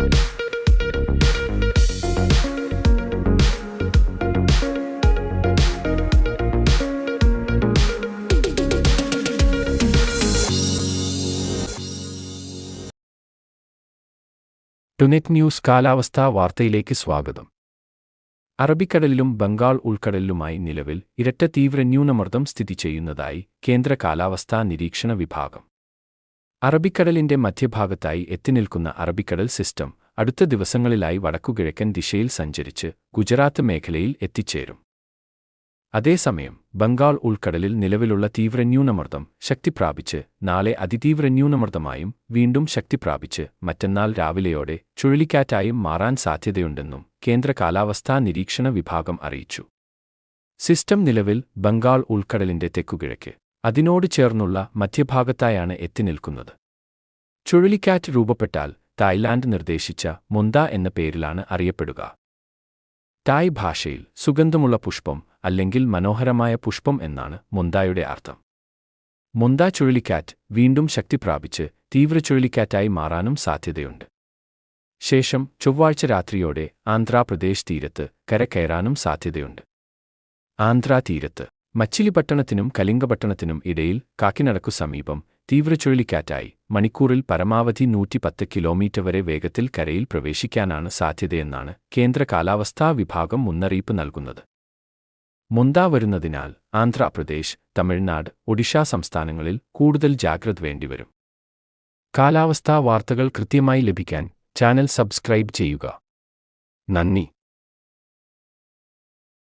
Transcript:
ടുനെറ്റ് news കാലാവസ്ഥാ വാർത്തയിലേക്ക് സ്വാഗതം. അറബിക്കടലിലും ബംഗാൾ ഉൾക്കടലിലുമായി നിലവിൽ ഇരട്ട തീവ്ര ന്യൂനമർദ്ദം സ്ഥിതി ചെയ്യുന്നതായി കേന്ദ്ര കാലാവസ്ഥാ നിരീക്ഷണ വിഭാഗം. അറബിക്കടലിന്റെ മധ്യഭാഗത്തായി എത്തിനിൽക്കുന്ന അറബിക്കടൽ സിസ്റ്റം അടുത്ത ദിവസങ്ങളിലായി വടക്കുകിഴക്കൻ ദിശയിൽ സഞ്ചരിച്ച് ഗുജറാത്ത് മേഖലയിൽ എത്തിച്ചേരും. അതേസമയം ബംഗാൾ ഉൾക്കടലിൽ നിലവിലുള്ള തീവ്ര ന്യൂനമർദ്ദം ശക്തിപ്രാപിച്ച് നാളെ അതിതീവ്ര ന്യൂനമർദ്ദമായും വീണ്ടും ശക്തിപ്രാപിച്ച് മറ്റന്നാൾ രാവിലെയോടെ ചുഴലിക്കാറ്റായും മാറാൻ സാധ്യതയുണ്ടെന്നും കേന്ദ്ര കാലാവസ്ഥാ നിരീക്ഷണ വിഭാഗം അറിയിച്ചു. സിസ്റ്റം നിലവിൽ ബംഗാൾ ഉൾക്കടലിന്റെ തെക്കുകിഴക്ക്. അതിനോട് ചേർന്നുള്ള മധ്യഭാഗത്തായാണ് എത്തിനിൽക്കുന്നത് ചുഴലിക്കാറ്റ് രൂപപ്പെട്ടാൽ തായ്ലാൻഡ് നിർദ്ദേശിച്ച മുന്ത എന്ന പേരിലാണ് അറിയപ്പെടുക. തായ് ഭാഷയിൽ സുഗന്ധമുള്ള പുഷ്പം അല്ലെങ്കിൽ മനോഹരമായ പുഷ്പം എന്നാണ് മുന്തായുടെ അർത്ഥം. മുന്ത ചുഴലിക്കാറ്റ് വീണ്ടും ശക്തി പ്രാപിച്ച് തീവ്ര ചുഴലിക്കാറ്റായി മാറാനും സാധ്യതയുണ്ട്. ശേഷം ചൊവ്വാഴ്ച രാത്രിയോടെ ആന്ധ്രാപ്രദേശ് തീരത്ത് കരകയറാനും സാധ്യതയുണ്ട്. ആന്ധ്രാ തീരത്ത് മച്ചിലിപട്ടണത്തിനും കലിംഗപട്ടണത്തിനും ഇടയിൽ കാക്കിനടക്കു സമീപം തീവ്ര ചുഴലിക്കാറ്റായി മണിക്കൂറിൽ പരമാവധി നൂറ്റിപ്പത്ത് കിലോമീറ്റർ വരെ വേഗത്തിൽ കരയിൽ പ്രവേശിക്കാനാണ് സാധ്യതയെന്നാണ് കേന്ദ്ര കാലാവസ്ഥാ വിഭാഗം മുന്നറിയിപ്പ് നൽകുന്നത്. മുന്ത വരുന്നതിനാൽ ആന്ധ്രാപ്രദേശ് തമിഴ്നാട് ഒഡീഷ സംസ്ഥാനങ്ങളിൽ കൂടുതൽ ജാഗ്രത വേണ്ടിവരും. കാലാവസ്ഥാ വാർത്തകൾ കൃത്യമായി ലഭിക്കാൻ ചാനൽ സബ്സ്ക്രൈബ് ചെയ്യുക. നന്ദി.